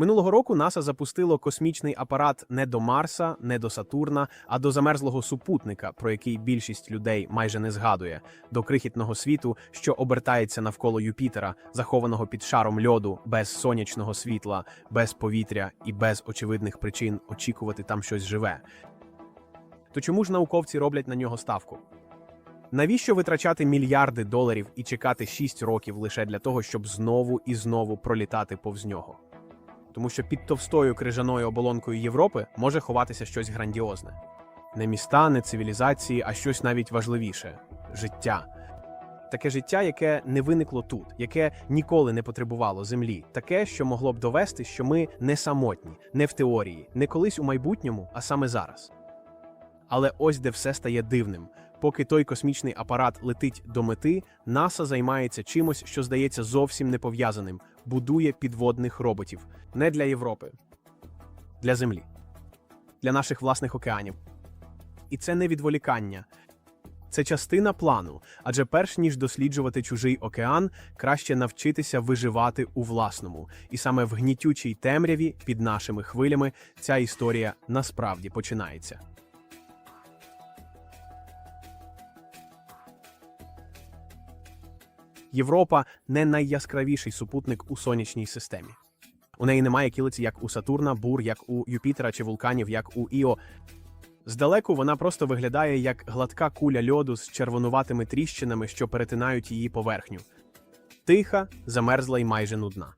Минулого року НАСА запустило космічний апарат не до Марса, не до Сатурна, а до замерзлого супутника, про який більшість людей майже не згадує, до крихітного світу, що обертається навколо Юпітера, захованого під шаром льоду, без сонячного світла, без повітря і без очевидних причин очікувати там щось живе. То чому ж науковці роблять на нього ставку? Навіщо витрачати мільярди доларів і чекати 6 років лише для того, щоб знову і знову пролітати повз нього? Тому що під товстою крижаною оболонкою Європи може ховатися щось грандіозне. Не міста, не цивілізації, а щось навіть важливіше життя. Таке життя, яке не виникло тут, яке ніколи не потребувало землі, таке, що могло б довести, що ми не самотні, не в теорії, не колись у майбутньому, а саме зараз. Але ось де все стає дивним. Поки той космічний апарат летить до мети, НАСА займається чимось, що здається зовсім не пов'язаним, будує підводних роботів не для Європи, для Землі, для наших власних океанів. І це не відволікання. Це частина плану, адже перш ніж досліджувати чужий океан, краще навчитися виживати у власному. І саме в гнітючій темряві під нашими хвилями ця історія насправді починається. Європа не найяскравіший супутник у сонячній системі. У неї немає кілиці, як у Сатурна, бур, як у Юпітера чи вулканів, як у Іо. Здалеку вона просто виглядає як гладка куля льоду з червонуватими тріщинами, що перетинають її поверхню. Тиха, замерзла і майже нудна.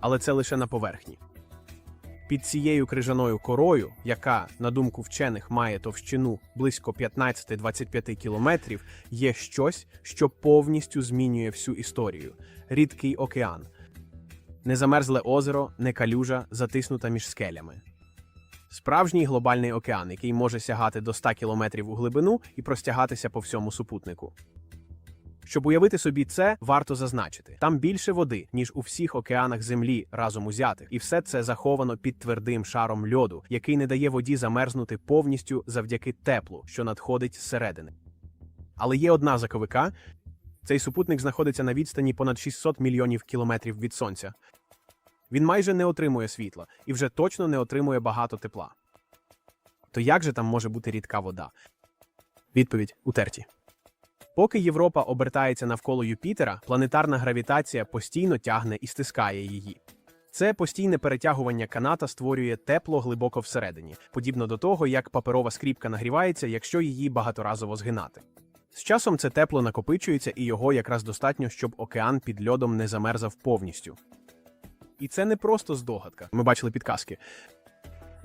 Але це лише на поверхні. Під цією крижаною корою, яка, на думку вчених, має товщину близько 15-25 кілометрів, є щось, що повністю змінює всю історію рідкий океан. Незамерзле озеро, не калюжа, затиснута між скелями. Справжній глобальний океан, який може сягати до 100 кілометрів у глибину і простягатися по всьому супутнику. Щоб уявити собі це, варто зазначити: там більше води, ніж у всіх океанах Землі разом узятих, і все це заховано під твердим шаром льоду, який не дає воді замерзнути повністю завдяки теплу, що надходить зсередини. Але є одна заковика: цей супутник знаходиться на відстані понад 600 мільйонів кілометрів від сонця. Він майже не отримує світла і вже точно не отримує багато тепла. То як же там може бути рідка вода? Відповідь у терті. Поки Європа обертається навколо Юпітера, планетарна гравітація постійно тягне і стискає її. Це постійне перетягування каната створює тепло глибоко всередині, подібно до того, як паперова скріпка нагрівається, якщо її багаторазово згинати. З часом це тепло накопичується, і його якраз достатньо, щоб океан під льодом не замерзав повністю. І це не просто здогадка. Ми бачили підказки.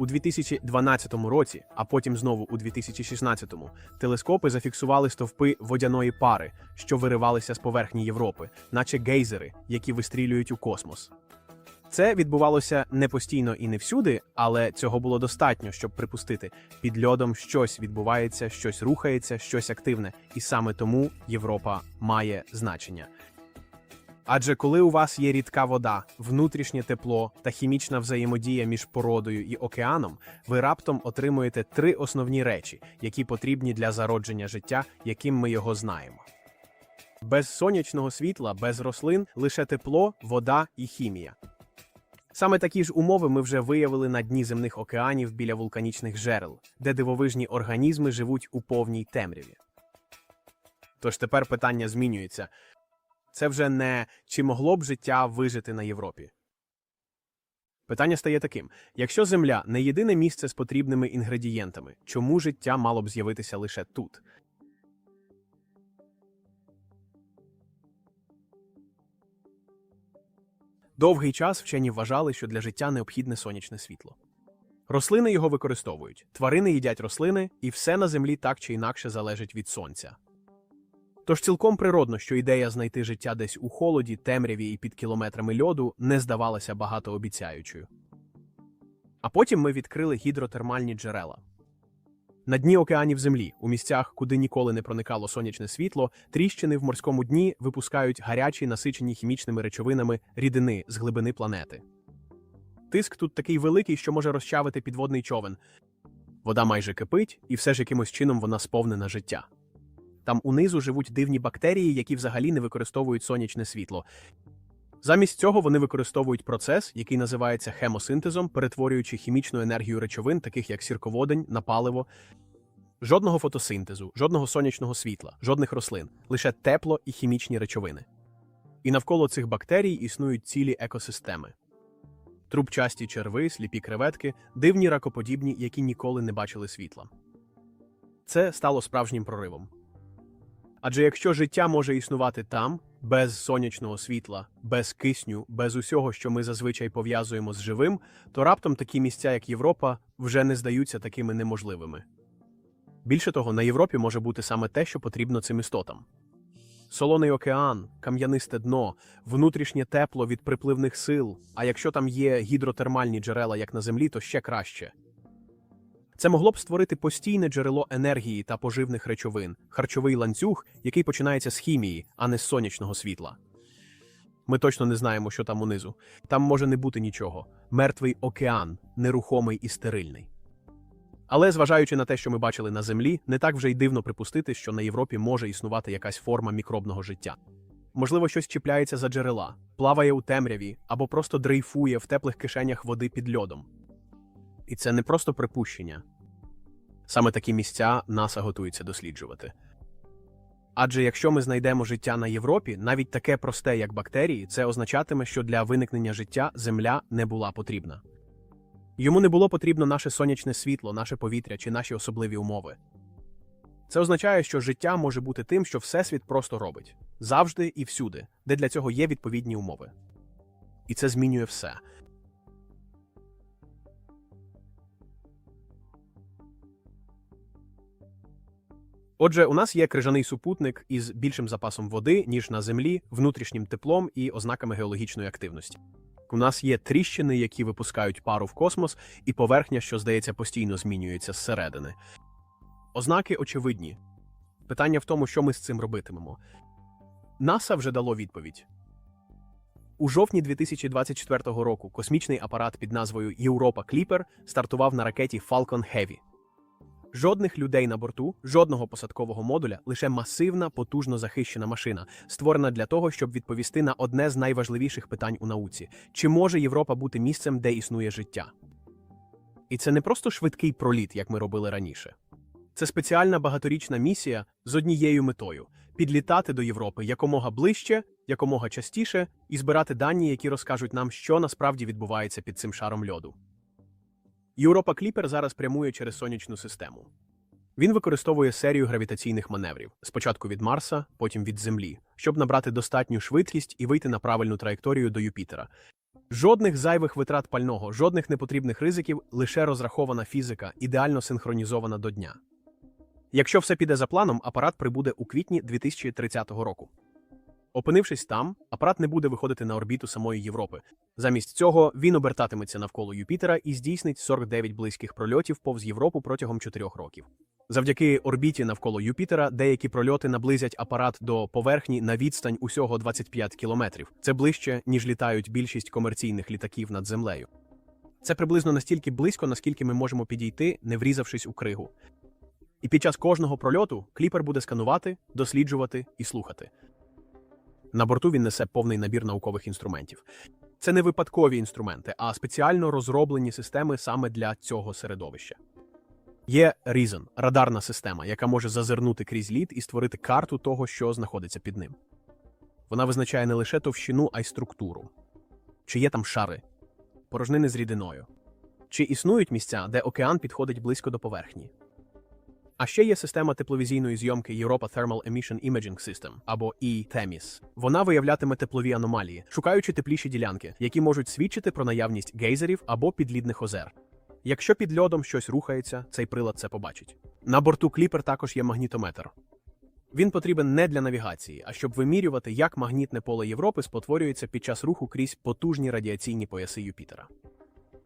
У 2012 році, а потім знову у 2016, телескопи зафіксували стовпи водяної пари, що виривалися з поверхні Європи, наче гейзери, які вистрілюють у космос. Це відбувалося не постійно і не всюди, але цього було достатньо, щоб припустити, під льодом щось відбувається, щось рухається, щось активне, і саме тому Європа має значення. Адже коли у вас є рідка вода, внутрішнє тепло та хімічна взаємодія між породою і океаном, ви раптом отримуєте три основні речі, які потрібні для зародження життя, яким ми його знаємо. Без сонячного світла, без рослин лише тепло, вода і хімія. Саме такі ж умови ми вже виявили на дні земних океанів біля вулканічних жерел, де дивовижні організми живуть у повній темряві. Тож тепер питання змінюється. Це вже не чи могло б життя вижити на Європі. Питання стає таким: якщо Земля не єдине місце з потрібними інгредієнтами, чому життя мало б з'явитися лише тут? Довгий час вчені вважали, що для життя необхідне сонячне світло. Рослини його використовують, тварини їдять рослини, і все на землі так чи інакше залежить від сонця. Тож цілком природно, що ідея знайти життя десь у холоді, темряві і під кілометрами льоду не здавалася багатообіцяючою. А потім ми відкрили гідротермальні джерела. На дні океанів Землі, у місцях, куди ніколи не проникало сонячне світло, тріщини в морському дні випускають гарячі, насичені хімічними речовинами рідини з глибини планети. Тиск тут такий великий, що може розчавити підводний човен. Вода майже кипить, і все ж якимось чином вона сповнена життя. Там унизу живуть дивні бактерії, які взагалі не використовують сонячне світло. Замість цього вони використовують процес, який називається хемосинтезом, перетворюючи хімічну енергію речовин, таких як сірководень, на паливо. Жодного фотосинтезу, жодного сонячного світла, жодних рослин, лише тепло і хімічні речовини. І навколо цих бактерій існують цілі екосистеми. Трубчасті черви, сліпі креветки, дивні ракоподібні, які ніколи не бачили світла. Це стало справжнім проривом. Адже якщо життя може існувати там, без сонячного світла, без кисню, без усього, що ми зазвичай пов'язуємо з живим, то раптом такі місця, як Європа, вже не здаються такими неможливими. Більше того, на Європі може бути саме те, що потрібно цим істотам. Солоний океан, кам'янисте дно, внутрішнє тепло від припливних сил, а якщо там є гідротермальні джерела, як на землі, то ще краще. Це могло б створити постійне джерело енергії та поживних речовин, харчовий ланцюг, який починається з хімії, а не з сонячного світла. Ми точно не знаємо, що там унизу. Там може не бути нічого. Мертвий океан, нерухомий і стерильний. Але, зважаючи на те, що ми бачили на землі, не так вже й дивно припустити, що на Європі може існувати якась форма мікробного життя. Можливо, щось чіпляється за джерела, плаває у темряві або просто дрейфує в теплих кишенях води під льодом. І це не просто припущення. Саме такі місця НАСА готується досліджувати. Адже якщо ми знайдемо життя на Європі, навіть таке просте, як бактерії, це означатиме, що для виникнення життя Земля не була потрібна. Йому не було потрібно наше сонячне світло, наше повітря чи наші особливі умови. Це означає, що життя може бути тим, що Всесвіт просто робить завжди і всюди, де для цього є відповідні умови. І це змінює все. Отже, у нас є крижаний супутник із більшим запасом води, ніж на Землі, внутрішнім теплом і ознаками геологічної активності. У нас є тріщини, які випускають пару в космос, і поверхня, що, здається, постійно змінюється зсередини. Ознаки очевидні. Питання в тому, що ми з цим робитимемо. НАСА вже дало відповідь. У жовтні 2024 року космічний апарат під назвою Європа Кліпер стартував на ракеті Falcon Heavy. Жодних людей на борту, жодного посадкового модуля, лише масивна, потужно захищена машина, створена для того, щоб відповісти на одне з найважливіших питань у науці: чи може Європа бути місцем, де існує життя? І це не просто швидкий проліт, як ми робили раніше. Це спеціальна багаторічна місія з однією метою підлітати до Європи якомога ближче, якомога частіше і збирати дані, які розкажуть нам, що насправді відбувається під цим шаром льоду. Європа Кліпер зараз прямує через сонячну систему. Він використовує серію гравітаційних маневрів спочатку від Марса, потім від Землі, щоб набрати достатню швидкість і вийти на правильну траєкторію до Юпітера. Жодних зайвих витрат пального, жодних непотрібних ризиків, лише розрахована фізика, ідеально синхронізована до дня. Якщо все піде за планом, апарат прибуде у квітні 2030 року. Опинившись там, апарат не буде виходити на орбіту самої Європи. Замість цього він обертатиметься навколо Юпітера і здійснить 49 близьких прольотів повз Європу протягом 4 років. Завдяки орбіті навколо Юпітера деякі прольоти наблизять апарат до поверхні на відстань усього 25 кілометрів. Це ближче, ніж літають більшість комерційних літаків над землею. Це приблизно настільки близько, наскільки ми можемо підійти, не врізавшись у кригу. І під час кожного прольоту кліпер буде сканувати, досліджувати і слухати. На борту він несе повний набір наукових інструментів. Це не випадкові інструменти, а спеціально розроблені системи саме для цього середовища. Є Reason – радарна система, яка може зазирнути крізь лід і створити карту того, що знаходиться під ним. Вона визначає не лише товщину, а й структуру. Чи є там шари, порожнини з рідиною, чи існують місця, де океан підходить близько до поверхні. А ще є система тепловізійної зйомки Europa Thermal Emission Imaging System або ETEMIS. Вона виявлятиме теплові аномалії, шукаючи тепліші ділянки, які можуть свідчити про наявність гейзерів або підлідних озер. Якщо під льодом щось рухається, цей прилад це побачить. На борту кліпер також є магнітометр. Він потрібен не для навігації, а щоб вимірювати, як магнітне поле Європи спотворюється під час руху крізь потужні радіаційні пояси Юпітера.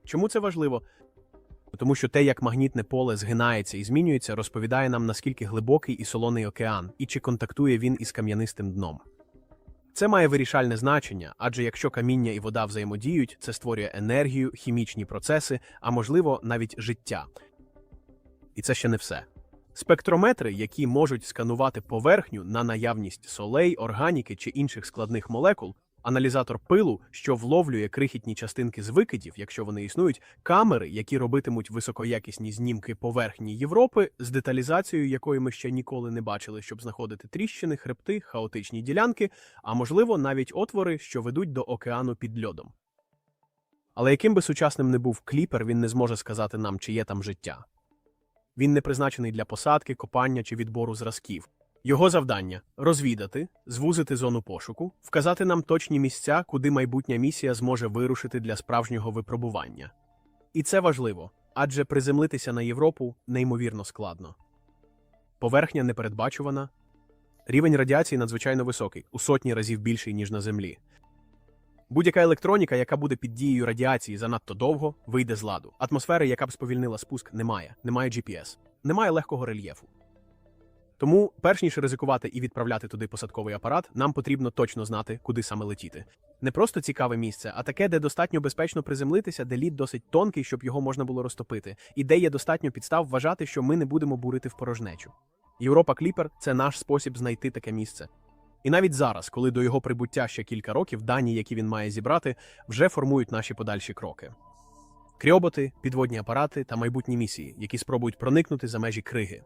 Чому це важливо? Тому що те, як магнітне поле згинається і змінюється, розповідає нам, наскільки глибокий і солоний океан, і чи контактує він із кам'янистим дном. Це має вирішальне значення, адже якщо каміння і вода взаємодіють, це створює енергію, хімічні процеси, а можливо, навіть життя. І це ще не все. Спектрометри, які можуть сканувати поверхню на наявність солей, органіки чи інших складних молекул, аналізатор пилу, що вловлює крихітні частинки з викидів, якщо вони існують, камери, які робитимуть високоякісні знімки поверхні Європи, з деталізацією, якої ми ще ніколи не бачили, щоб знаходити тріщини, хребти, хаотичні ділянки, а можливо навіть отвори, що ведуть до океану під льодом. Але яким би сучасним не був кліпер, він не зможе сказати нам, чи є там життя. Він не призначений для посадки, копання чи відбору зразків. Його завдання розвідати, звузити зону пошуку, вказати нам точні місця, куди майбутня місія зможе вирушити для справжнього випробування. І це важливо, адже приземлитися на Європу неймовірно складно. Поверхня непередбачувана, рівень радіації надзвичайно високий, у сотні разів більший, ніж на Землі. Будь-яка електроніка, яка буде під дією радіації занадто довго, вийде з ладу. Атмосфери, яка б сповільнила спуск, немає, немає GPS, немає легкого рельєфу. Тому, перш ніж ризикувати і відправляти туди посадковий апарат, нам потрібно точно знати, куди саме летіти. Не просто цікаве місце, а таке, де достатньо безпечно приземлитися, де лід досить тонкий, щоб його можна було розтопити, і де є достатньо підстав вважати, що ми не будемо бурити в порожнечу. Європа Кліпер це наш спосіб знайти таке місце. І навіть зараз, коли до його прибуття ще кілька років, дані, які він має зібрати, вже формують наші подальші кроки. Крьоботи, підводні апарати та майбутні місії, які спробують проникнути за межі криги.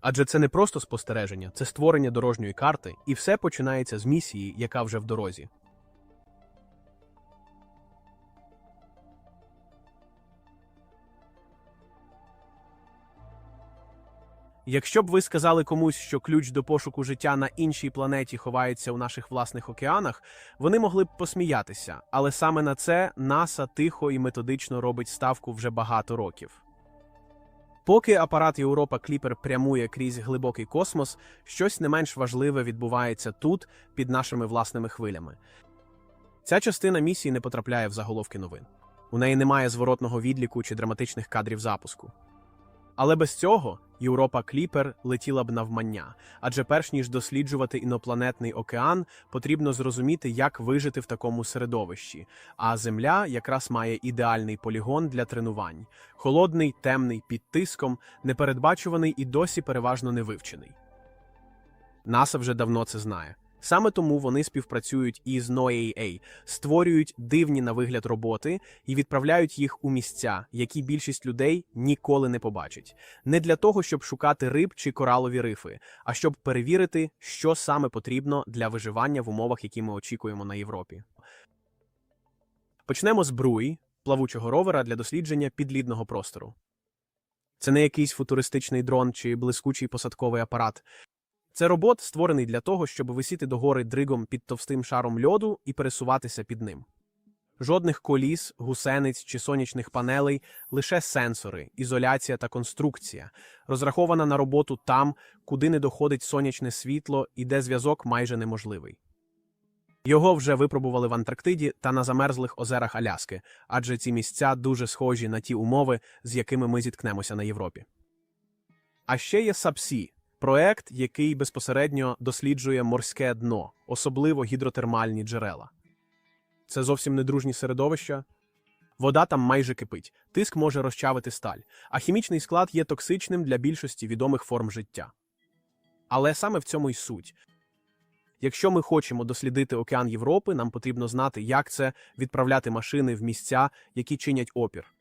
Адже це не просто спостереження, це створення дорожньої карти, і все починається з місії, яка вже в дорозі. Якщо б ви сказали комусь, що ключ до пошуку життя на іншій планеті ховається у наших власних океанах, вони могли б посміятися, але саме на це НАСА тихо і методично робить ставку вже багато років. Поки апарат Європа Кліпер прямує крізь глибокий космос, щось не менш важливе відбувається тут, під нашими власними хвилями. Ця частина місії не потрапляє в заголовки новин. У неї немає зворотного відліку чи драматичних кадрів запуску. Але без цього Європа Кліпер летіла б навмання, адже перш ніж досліджувати інопланетний океан, потрібно зрозуміти, як вижити в такому середовищі. А Земля якраз має ідеальний полігон для тренувань: холодний, темний, під тиском, непередбачуваний і досі переважно не вивчений. НАСА вже давно це знає. Саме тому вони співпрацюють із NOAA, створюють дивні на вигляд роботи і відправляють їх у місця, які більшість людей ніколи не побачить. Не для того, щоб шукати риб чи коралові рифи, а щоб перевірити, що саме потрібно для виживання в умовах, які ми очікуємо на Європі. Почнемо з бруї, плавучого ровера для дослідження підлідного простору. Це не якийсь футуристичний дрон чи блискучий посадковий апарат. Це робот, створений для того, щоб висіти до гори дригом під товстим шаром льоду і пересуватися під ним. Жодних коліс, гусениць чи сонячних панелей, лише сенсори, ізоляція та конструкція, розрахована на роботу там, куди не доходить сонячне світло і де зв'язок майже неможливий. Його вже випробували в Антарктиді та на замерзлих озерах Аляски, адже ці місця дуже схожі на ті умови, з якими ми зіткнемося на Європі. А ще є Сапсі, Проект, який безпосередньо досліджує морське дно, особливо гідротермальні джерела. Це зовсім не дружні середовища. Вода там майже кипить, тиск може розчавити сталь, а хімічний склад є токсичним для більшості відомих форм життя. Але саме в цьому й суть. Якщо ми хочемо дослідити океан Європи, нам потрібно знати, як це відправляти машини в місця, які чинять опір.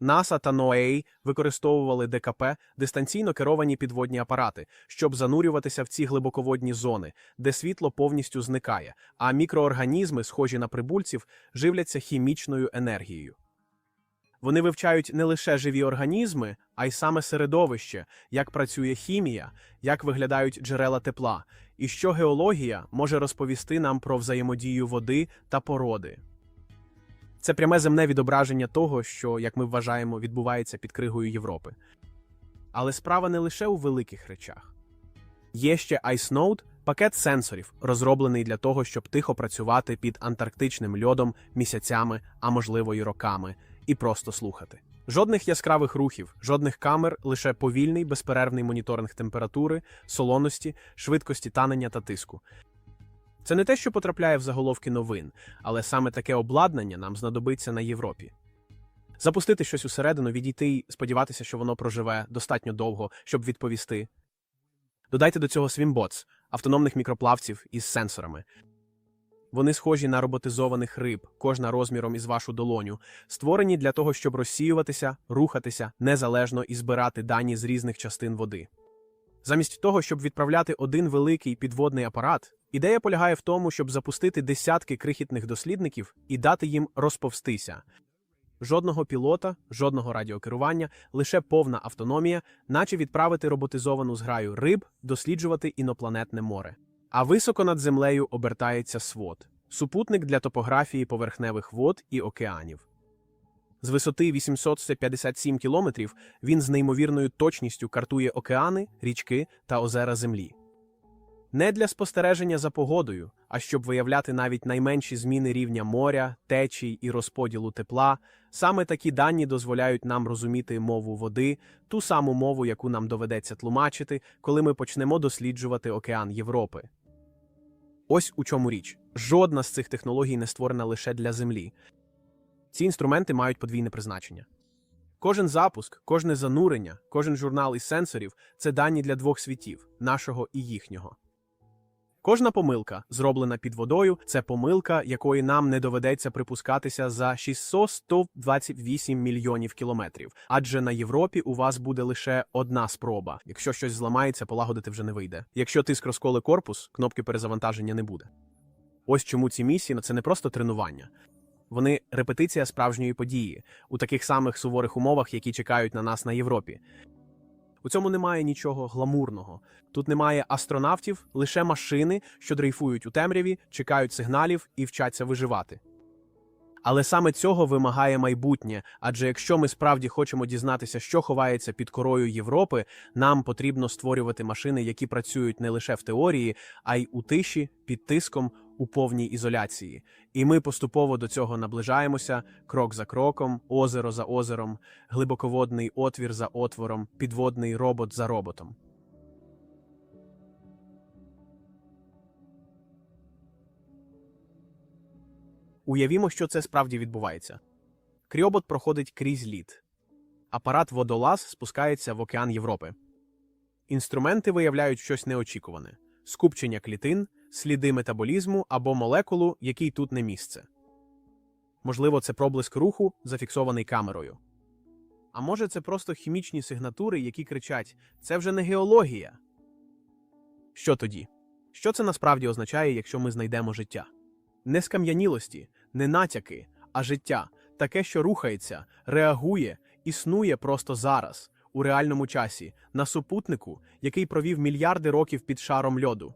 НАСА та NOAA використовували ДКП дистанційно керовані підводні апарати, щоб занурюватися в ці глибоководні зони, де світло повністю зникає, а мікроорганізми, схожі на прибульців, живляться хімічною енергією. Вони вивчають не лише живі організми, а й саме середовище, як працює хімія, як виглядають джерела тепла, і що геологія може розповісти нам про взаємодію води та породи. Це пряме земне відображення того, що, як ми вважаємо, відбувається під кригою Європи. Але справа не лише у великих речах. Є ще iSnode – пакет сенсорів, розроблений для того, щоб тихо працювати під антарктичним льодом місяцями, а можливо й роками, і просто слухати. Жодних яскравих рухів, жодних камер, лише повільний безперервний моніторинг температури, солоності, швидкості танення та тиску. Це не те, що потрапляє в заголовки новин, але саме таке обладнання нам знадобиться на Європі. Запустити щось усередину, відійти і сподіватися, що воно проживе достатньо довго, щоб відповісти. Додайте до цього Swimbots – автономних мікроплавців із сенсорами. Вони схожі на роботизованих риб, кожна розміром із вашу долоню, створені для того, щоб розсіюватися, рухатися незалежно і збирати дані з різних частин води. Замість того, щоб відправляти один великий підводний апарат, ідея полягає в тому, щоб запустити десятки крихітних дослідників і дати їм розповстися. Жодного пілота, жодного радіокерування, лише повна автономія, наче відправити роботизовану зграю риб досліджувати інопланетне море. А високо над землею обертається свод супутник для топографії поверхневих вод і океанів. З висоти 857 кілометрів він з неймовірною точністю картує океани, річки та озера Землі. Не для спостереження за погодою, а щоб виявляти навіть найменші зміни рівня моря, течій і розподілу тепла, саме такі дані дозволяють нам розуміти мову води, ту саму мову, яку нам доведеться тлумачити, коли ми почнемо досліджувати океан Європи. Ось у чому річ. Жодна з цих технологій не створена лише для Землі. Ці інструменти мають подвійне призначення. Кожен запуск, кожне занурення, кожен журнал із сенсорів це дані для двох світів нашого і їхнього. Кожна помилка, зроблена під водою, це помилка, якої нам не доведеться припускатися за 628 мільйонів кілометрів. Адже на Європі у вас буде лише одна спроба. Якщо щось зламається, полагодити вже не вийде. Якщо тиск розколи корпус, кнопки перезавантаження не буде. Ось чому ці місії ну, це не просто тренування. Вони репетиція справжньої події у таких самих суворих умовах, які чекають на нас на Європі. У цьому немає нічого гламурного. Тут немає астронавтів, лише машини, що дрейфують у темряві, чекають сигналів і вчаться виживати. Але саме цього вимагає майбутнє, адже якщо ми справді хочемо дізнатися, що ховається під корою Європи, нам потрібно створювати машини, які працюють не лише в теорії, а й у тиші, під тиском, у повній ізоляції. І ми поступово до цього наближаємося крок за кроком, озеро за озером, глибоководний отвір за отвором, підводний робот за роботом. Уявімо, що це справді відбувається. Кріобот проходить крізь лід. Апарат водолаз спускається в океан Європи. Інструменти виявляють щось неочікуване: скупчення клітин, сліди метаболізму або молекулу, якій тут не місце. Можливо, це проблиск руху, зафіксований камерою. А може, це просто хімічні сигнатури, які кричать: це вже не геологія. Що тоді? Що це насправді означає, якщо ми знайдемо життя? Не скам'янілості, не натяки, а життя, таке, що рухається, реагує, існує просто зараз, у реальному часі, на супутнику, який провів мільярди років під шаром льоду.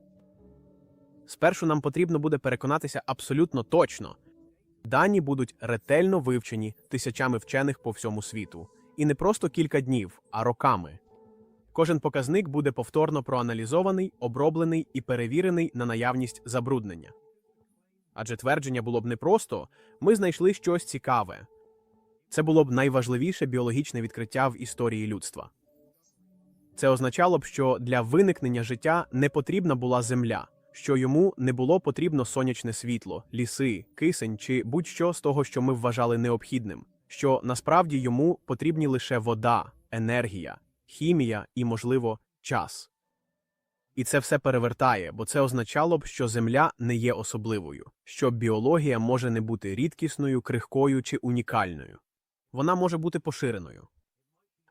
Спершу нам потрібно буде переконатися абсолютно точно. Дані будуть ретельно вивчені тисячами вчених по всьому світу. І не просто кілька днів, а роками. Кожен показник буде повторно проаналізований, оброблений і перевірений на наявність забруднення. Адже твердження було б не просто ми знайшли щось цікаве. Це було б найважливіше біологічне відкриття в історії людства. Це означало б, що для виникнення життя не потрібна була земля, що йому не було потрібно сонячне світло, ліси, кисень чи будь-що з того, що ми вважали необхідним, що насправді йому потрібні лише вода, енергія, хімія і, можливо, час. І це все перевертає, бо це означало б, що Земля не є особливою, що біологія може не бути рідкісною, крихкою чи унікальною. Вона може бути поширеною.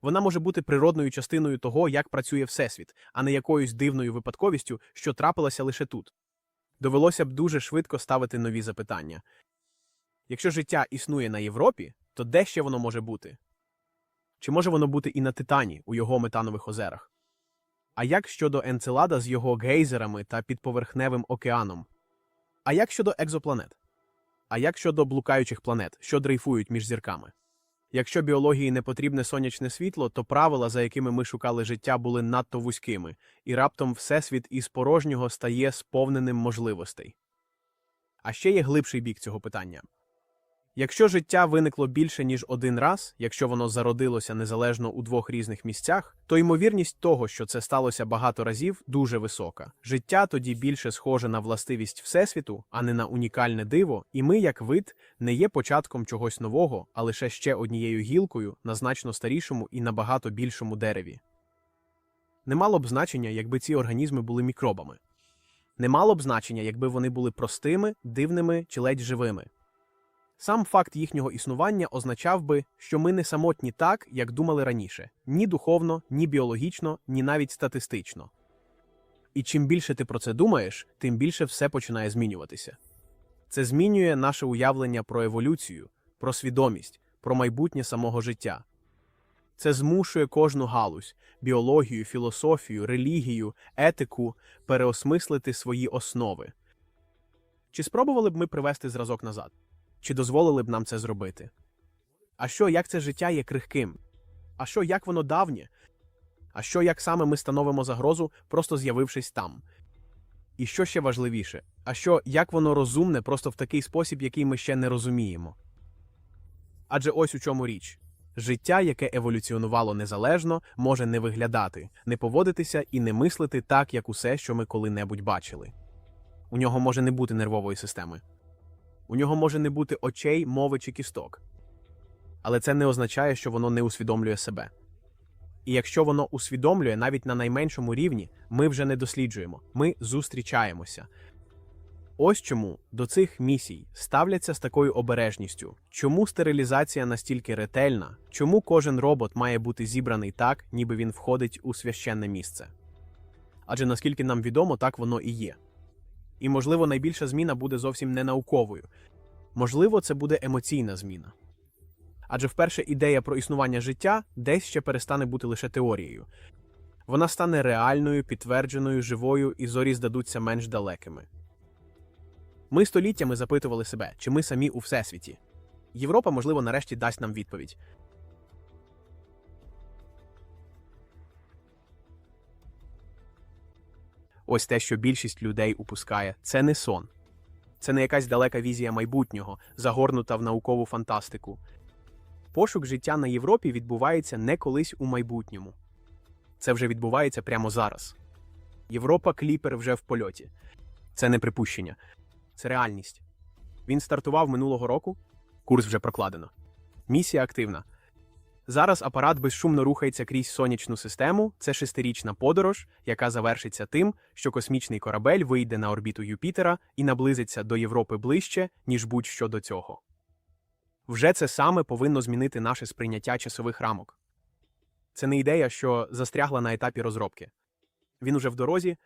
Вона може бути природною частиною того, як працює Всесвіт, а не якоюсь дивною випадковістю, що трапилася лише тут. Довелося б дуже швидко ставити нові запитання. Якщо життя існує на Європі, то де ще воно може бути? Чи може воно бути і на Титані у його метанових озерах? А як щодо Енцелада з його гейзерами та підповерхневим океаном? А як щодо екзопланет? А як щодо блукаючих планет, що дрейфують між зірками? Якщо біології не потрібне сонячне світло, то правила, за якими ми шукали життя, були надто вузькими, і раптом всесвіт із порожнього стає сповненим можливостей. А ще є глибший бік цього питання. Якщо життя виникло більше, ніж один раз, якщо воно зародилося незалежно у двох різних місцях, то ймовірність того, що це сталося багато разів, дуже висока. Життя тоді більше схоже на властивість Всесвіту, а не на унікальне диво, і ми, як вид, не є початком чогось нового, а лише ще однією гілкою на значно старішому і набагато більшому дереві. Не мало б значення, якби ці організми були мікробами. Не мало б значення, якби вони були простими, дивними чи ледь живими. Сам факт їхнього існування означав би, що ми не самотні так, як думали раніше ні духовно, ні біологічно, ні навіть статистично. І чим більше ти про це думаєш, тим більше все починає змінюватися. Це змінює наше уявлення про еволюцію, про свідомість, про майбутнє самого життя. Це змушує кожну галузь біологію, філософію, релігію, етику переосмислити свої основи. Чи спробували б ми привести зразок назад? Чи дозволили б нам це зробити? А що, як це життя є крихким? А що, як воно давнє? А що, як саме ми становимо загрозу, просто з'явившись там? І що ще важливіше, а що, як воно розумне просто в такий спосіб, який ми ще не розуміємо? Адже ось у чому річ. Життя, яке еволюціонувало незалежно, може не виглядати, не поводитися і не мислити так, як усе, що ми коли-небудь бачили. У нього може не бути нервової системи. У нього може не бути очей, мови чи кісток. Але це не означає, що воно не усвідомлює себе. І якщо воно усвідомлює навіть на найменшому рівні, ми вже не досліджуємо, ми зустрічаємося. Ось чому до цих місій ставляться з такою обережністю, чому стерилізація настільки ретельна, чому кожен робот має бути зібраний так, ніби він входить у священне місце. Адже наскільки нам відомо, так воно і є. І, можливо, найбільша зміна буде зовсім не науковою. Можливо, це буде емоційна зміна. Адже вперше ідея про існування життя десь ще перестане бути лише теорією. Вона стане реальною, підтвердженою, живою, і зорі здадуться менш далекими. Ми століттями запитували себе, чи ми самі у всесвіті. Європа, можливо, нарешті дасть нам відповідь. Ось те, що більшість людей упускає, це не сон. Це не якась далека візія майбутнього, загорнута в наукову фантастику. Пошук життя на Європі відбувається не колись у майбутньому. Це вже відбувається прямо зараз. Європа кліпер вже в польоті. Це не припущення, це реальність. Він стартував минулого року, курс вже прокладено. Місія активна. Зараз апарат безшумно рухається крізь сонячну систему. Це шестирічна подорож, яка завершиться тим, що космічний корабель вийде на орбіту Юпітера і наблизиться до Європи ближче, ніж будь-що до цього. Вже це саме повинно змінити наше сприйняття часових рамок. Це не ідея, що застрягла на етапі розробки. Він уже в дорозі.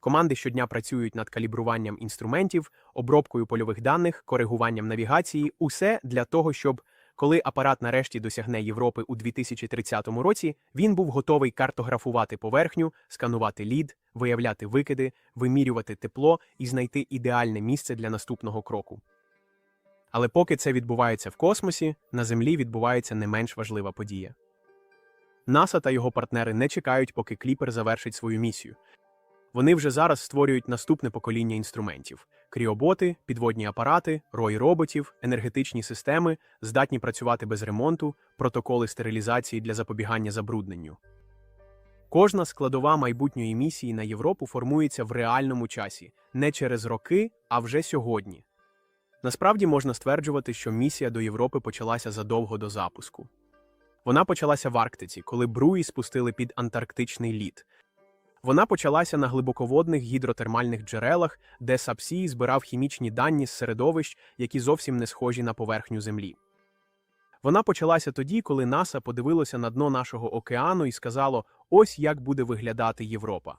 Команди щодня працюють над калібруванням інструментів, обробкою польових даних, коригуванням навігації усе для того, щоб, коли апарат нарешті досягне Європи у 2030 році, він був готовий картографувати поверхню, сканувати лід, виявляти викиди, вимірювати тепло і знайти ідеальне місце для наступного кроку. Але поки це відбувається в космосі, на Землі відбувається не менш важлива подія. НАСА та його партнери не чекають, поки кліпер завершить свою місію. Вони вже зараз створюють наступне покоління інструментів: кріоботи, підводні апарати, рої роботів, енергетичні системи, здатні працювати без ремонту, протоколи стерилізації для запобігання забрудненню. Кожна складова майбутньої місії на Європу формується в реальному часі, не через роки, а вже сьогодні. Насправді можна стверджувати, що місія до Європи почалася задовго до запуску. Вона почалася в Арктиці, коли бруї спустили під антарктичний лід. Вона почалася на глибоководних гідротермальних джерелах, де Сапсій збирав хімічні дані з середовищ, які зовсім не схожі на поверхню Землі. Вона почалася тоді, коли НАСА подивилося на дно нашого океану і сказало: ось як буде виглядати Європа.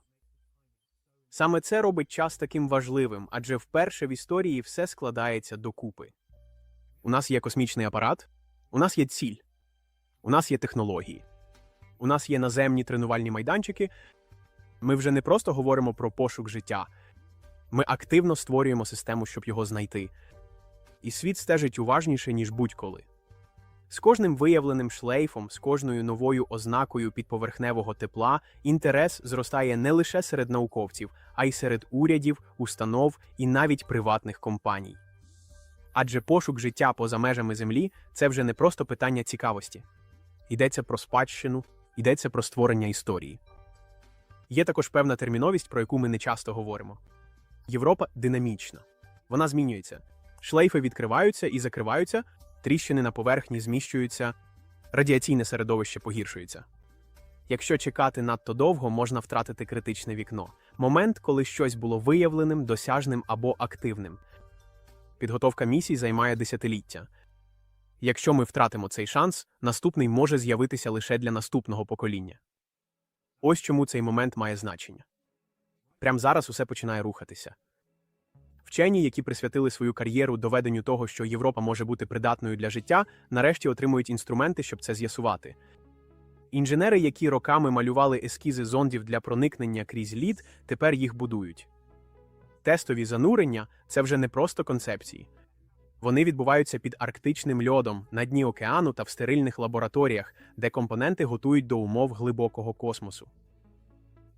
Саме це робить час таким важливим, адже вперше в історії все складається докупи. У нас є космічний апарат, у нас є ціль, у нас є технології, у нас є наземні тренувальні майданчики. Ми вже не просто говоримо про пошук життя, ми активно створюємо систему, щоб його знайти. І світ стежить уважніше, ніж будь-коли. З кожним виявленим шлейфом, з кожною новою ознакою підповерхневого тепла інтерес зростає не лише серед науковців, а й серед урядів, установ і навіть приватних компаній. Адже пошук життя поза межами Землі це вже не просто питання цікавості. Йдеться про спадщину, йдеться про створення історії. Є також певна терміновість, про яку ми не часто говоримо. Європа динамічна. Вона змінюється. Шлейфи відкриваються і закриваються, тріщини на поверхні зміщуються, радіаційне середовище погіршується. Якщо чекати надто довго, можна втратити критичне вікно. момент, коли щось було виявленим, досяжним або активним. Підготовка місій займає десятиліття. Якщо ми втратимо цей шанс, наступний може з'явитися лише для наступного покоління. Ось чому цей момент має значення. Прямо зараз усе починає рухатися. Вчені, які присвятили свою кар'єру доведенню того, що Європа може бути придатною для життя, нарешті отримують інструменти, щоб це з'ясувати. Інженери, які роками малювали ескізи зондів для проникнення крізь лід, тепер їх будують. Тестові занурення це вже не просто концепції. Вони відбуваються під арктичним льодом на дні океану та в стерильних лабораторіях, де компоненти готують до умов глибокого космосу.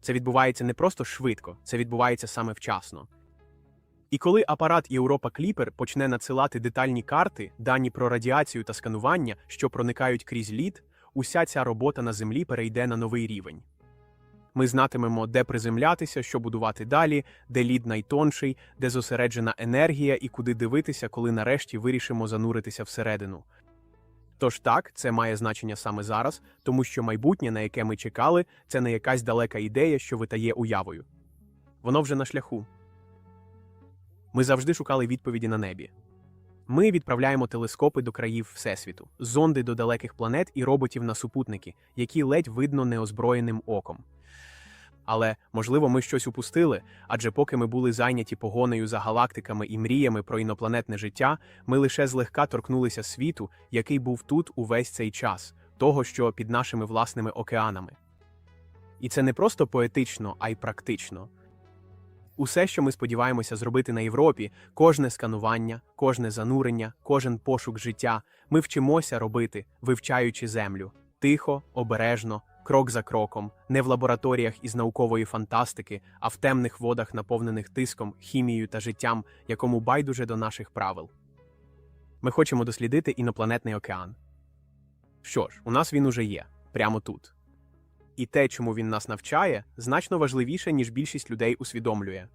Це відбувається не просто швидко, це відбувається саме вчасно. І коли апарат Європа Кліпер почне надсилати детальні карти, дані про радіацію та сканування, що проникають крізь лід, уся ця робота на землі перейде на новий рівень. Ми знатимемо, де приземлятися, що будувати далі, де лід найтонший, де зосереджена енергія і куди дивитися, коли нарешті вирішимо зануритися всередину. Тож так, це має значення саме зараз, тому що майбутнє, на яке ми чекали, це не якась далека ідея, що витає уявою. Воно вже на шляху. Ми завжди шукали відповіді на небі. Ми відправляємо телескопи до країв Всесвіту, зонди до далеких планет і роботів на супутники, які ледь видно неозброєним оком. Але, можливо, ми щось упустили, адже поки ми були зайняті погонею за галактиками і мріями про інопланетне життя, ми лише злегка торкнулися світу, який був тут увесь цей час, того, що під нашими власними океанами. І це не просто поетично, а й практично. Усе, що ми сподіваємося зробити на Європі, кожне сканування, кожне занурення, кожен пошук життя, ми вчимося робити, вивчаючи землю тихо, обережно, крок за кроком, не в лабораторіях із наукової фантастики, а в темних водах, наповнених тиском, хімією та життям, якому байдуже до наших правил. Ми хочемо дослідити інопланетний океан. Що ж, у нас він уже є, прямо тут. І те, чому він нас навчає, значно важливіше, ніж більшість людей усвідомлює.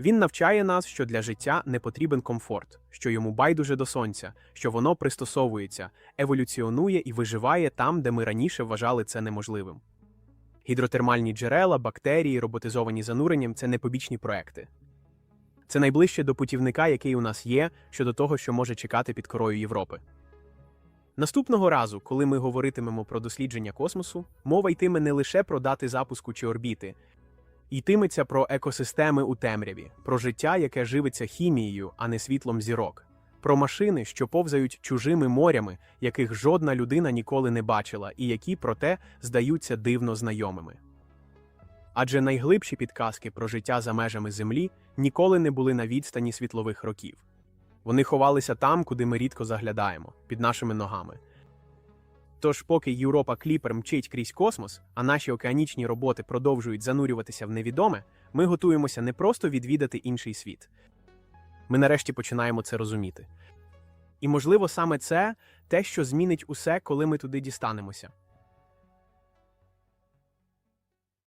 Він навчає нас, що для життя не потрібен комфорт, що йому байдуже до сонця, що воно пристосовується, еволюціонує і виживає там, де ми раніше вважали це неможливим. Гідротермальні джерела, бактерії, роботизовані зануренням це не побічні проекти. Це найближче до путівника, який у нас є, щодо того, що може чекати під корою Європи. Наступного разу, коли ми говоритимемо про дослідження космосу, мова йтиме не лише про дати запуску чи орбіти, йтиметься про екосистеми у темряві, про життя, яке живиться хімією, а не світлом зірок, про машини, що повзають чужими морями, яких жодна людина ніколи не бачила, і які, проте, здаються дивно знайомими. Адже найглибші підказки про життя за межами Землі ніколи не були на відстані світлових років. Вони ховалися там, куди ми рідко заглядаємо, під нашими ногами. Тож, поки Європа Кліпер мчить крізь космос, а наші океанічні роботи продовжують занурюватися в невідоме, ми готуємося не просто відвідати інший світ. Ми нарешті починаємо це розуміти. І, можливо, саме це те, що змінить усе, коли ми туди дістанемося.